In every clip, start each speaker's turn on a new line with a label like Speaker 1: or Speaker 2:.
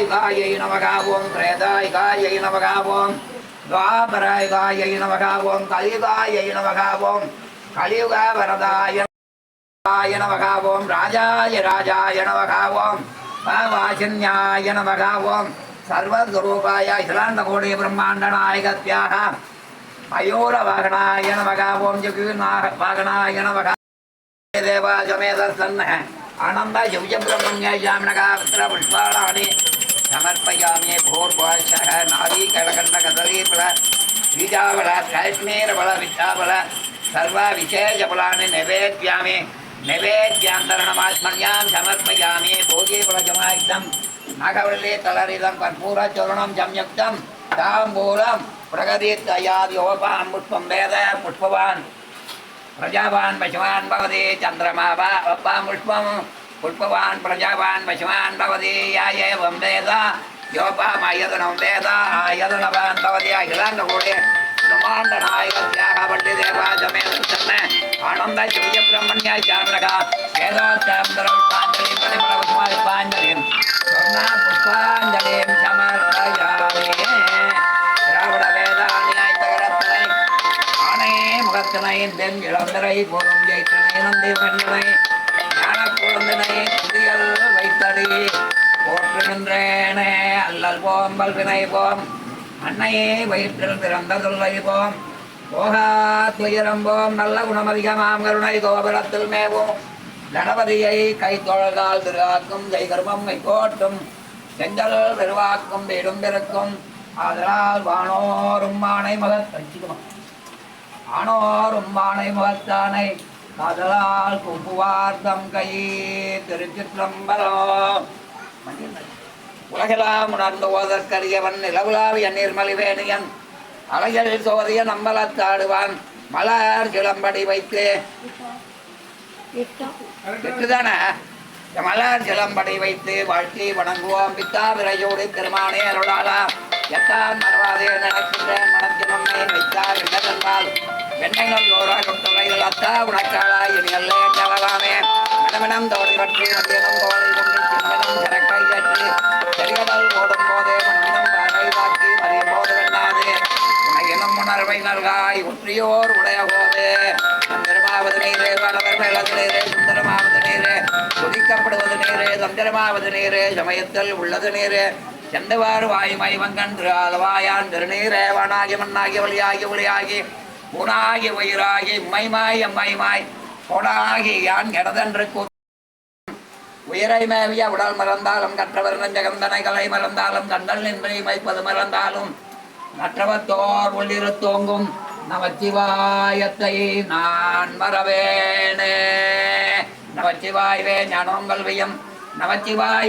Speaker 1: யுகாயை நமகாவோம் ஓம் திரேதாயுகாயை நமகா ஓம் துவாபராயுகாயை நமகா ஓம் கலியுகாயை நமகா ஓம் கலியுக வரதாய ஆய ராஜாய ராஜாய நமகாவோம் ஓம் வாசின்யாய நமகா ஓம் சர்வஸ்வரூபாய அகிலாண்டகோடி பிரம்மாண்ட நாயகத்யாக மயூர வாகனாய நமகாவோம் ஓம் ஜகுநாக வாகனாய நமகா தேவா சமேதர் சன்ன आनंद यौजब्रह्मण्यामनकावत्रापुष्पाणि समर्पयामि भोर्भाषः नारीकणकण्डकदलीफल बीजाफल काश्मीरफल विद्याफल सर्वविशेषफलानि निवेद्यामि। नैवेद्यान्तरणमात्मन्यां समर्पयामि। भोगीफलजमायुक्तं नागवल्ले तलरिदं कर्पूरचूर्णं संयुक्तं ताम्बूलं प्रगतितया योपां पुष्पं वेद, पुष्पवान्। பிரஜாவான் பசுவான் பவதி சந்திரமாபா வப்பாம் புஷ்பம் புஷ்பவான் பிரஜாவான் பசுவான் பவதி யாயேவம் வேதா யோபாம் அயதனம் வேதா ஆயதனவான் பவதி அகிலாண்ட கூடிய பிரமாண்ட நாயகத்தியாக பள்ளி தேவா சமேதன் ஆனந்த சூரிய பிரம்மண்யா சாமரகா வேதாந்தாந்தரல்பா முகத்தினை தென் இளந்தரை போரும் ஜெயித்தனை நந்தி ஞான குழந்தனை துதிகள் வைத்தடி. போற்றுகின்றேனே அல்லல் போம் பல்வினை போம். அன்னையே வயிற்றில் பிறந்த தொல்லை போம். போகா துயரம் நல்ல குணமதிகமாம் கருணை கோபுரத்தில் மேவோம். கணபதியை கை தொழகால் திருவாக்கும் ஜெய்கர்மம் கைகோட்டும். செஞ்சல் பெருவாக்கும் வீடும் பிறக்கும் அதனால் வானோரும் மானை மகன் வச்சுக்கணும் ஆனோரும் மானை முகத்தானை காதலால் கும்புவார்த்தம் கையே. திருச்சிற்றம்பலம். உலகெல்லாம் உணர்ந்து ஓதற்கரியவன் நிலவுலாவிய நீர்மலிவேணியன். அலையல் சோதிய நம்பலத்தாடுவான் மலர் கிளம்படி வைத்து. விட்டுதானே மலர் சிலம்படி வைத்து வாழ்த்தி வணங்குவோம். பித்தா விரையோடு திருமானே அருளாளா. எத்தான் மறவாதே நடக்கின்ற மனத்தின் உண்மை வைத்தார் என்னதென்றால் வெண்ணைகள் ஓராகும் தொகையில் அத்தா உனக்காளா இனி அல்ல என்றவலாமே மனமனம் தோடி பற்றி மத்தியனம் தோலை கொண்டு சின்னனம் சரக்கை ஏற்றி செறிகடல் ஓடும் போதே மண்ணினம் பாறை வாக்கி மறியும் போது வெண்ணாதே. உனகினும் உணர்வை நல்காய் ஒற்றியோர் உடைய போதே நீரே வளவர் மேலது நீரே சுந்தரமாவது நீரே. துதிக்கப்படுவது நீரே தந்திரமாவது நீரே சமயத்தில் உள்ளது நீரே. செந்தவாறு வாயுமை வங்கன்று அளவாயான் திருநீரே வனாகி மண்ணாகி ஒளியாகி ஒளியாகி உணாகி உயிராகி மைமாய் எம்மைமாய் கோடாகி யான் இடதென்று உயிரை மேவிய உடல் மறந்தாலும் கற்றவர் நெஞ்சகந்தனை கலை மறந்தாலும் கண்டல் நின்றை வைப்பது மறந்தாலும் மற்றவத்தோர் உள்ளிரு தோங்கும் நமச்சிவாயத்தை நான் மறவேனே. நமச்சிவாய்வே ஞானம் கல்வியும். நமச்சிவாய்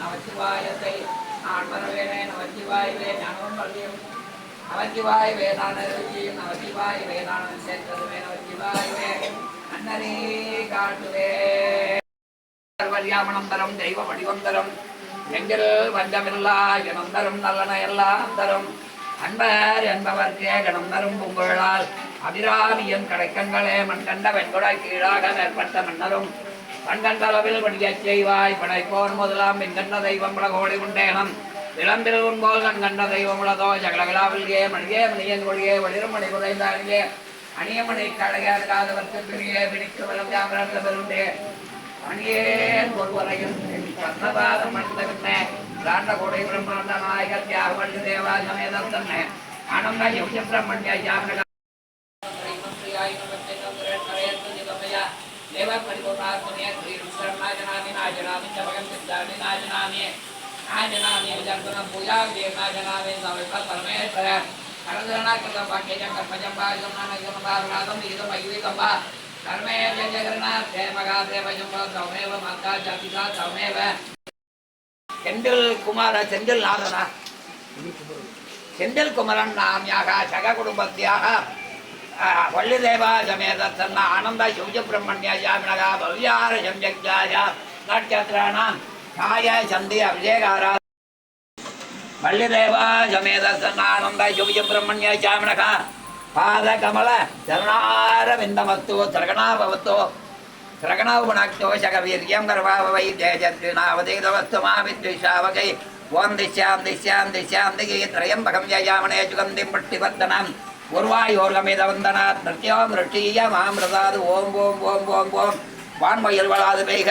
Speaker 1: நமச்சிவாயத்தை நான் மறவேனே. நமச்சிவாய்வே ஞானம் கல்வியும். நமச்சிவாய்வே நான் அருச்சியும் நமச்சிவாய்வே நான் சேர்த்ததுவே நமச்சிவாய்வே அன்னரே காட்டுவே. வரியாமணம் தரும் தெய்வ வடிவம் தரும். எங்கள் வஞ்சமில்லா இனம் தரும் நல்லன எல்லாம் தரும். அன்பர் என்பவர்க்கே கணம் தரும் பூங்குழலால். அபிராமியன் கடைக்கங்களே மண் கண்ட வெண்குடை கீழாக மேற்பட்ட மன்னரும். கண்கண்டளவில் வடியச் செய்வாய் படைப்போன் முதலாம் மின்கண்ட தெய்வம் பலகோடி உண்டேனம். விளம்பில் போல் கண் கண்ட தெய்வமுளதோ உலகோ ஜகலகலாவில்கே மணியே மணியன் ஒழியே ஒளிரும் மணி குறைந்தாரியே அணியமணி கழகாதவர்க்கு பிரியே பிடித்து வளம் ஜாமரத்த பெருண்டே. அணியேன் ஒருவரையும் பத்மபாதம் மண்டபின்னே ராண்ட கோடை பிரம்மாண்ட நாயக தியாகவள்ளி தேவா சமேதம் தன்னை ஆனந்த யோக பிரம்மண்ய ஜாமக தேவ பரிபூர்ணாத்மனே ஸ்ரீ ருத்ரநாஜனாமி நாஜனாமி சபகம் சித்தாமி நாஜனாமி நாஜனாமி விஜர்பணம் பூஜா நாஜனாமி சமல்ப பரமேஸ்வர. கரதரணாக்கிருத பாக்கியம் கர்மஜம் பாரிதம் நானகம் பாருநாதம் இதம் ஐவிகம் வா கர்மே ஜெய ஜெகநாத் ஜெய செந்தில் குமார செந்தில் நாதனா? செந்தில் குமரன் நாமியாக சக குடும்பத்தியாக வள்ளிதேவா சமேத தன்ன ஆனந்த சௌஜ பிரம்மண்ய ஜாமினகா பவ்யார சம்யக்ஜாய நட்சத்திராணாம் காய சந்தி அபிஷேகாரா வள்ளிதேவா சமேத சன்னானந்த சுபிஜ பிரம்மண்ய சாமணகா பாத கமல சரணாரவிந்தமஸ்து திரகணாபவத்தோ திரகணாபுணாக்தோ சகவீரியம் கர்வாபவை தேஜத்வினாவதேதவஸ்து மாவித்விஷாவகை ஓம் திஷ்யாம் திஷ்யாம் திஷ்யாம் திகி திரயம்பகம் யயாமனே சுகந்திம் பட்டிவர்த்தனம். உருவாயோர்கமிதவந்தனா நிருத்தியோம் ரிஷ்டீயம் ஆமிரதாது ஓம் ஓம் ஓம் ஓம் ஓம். வான்மயில் வளாது பெய்க.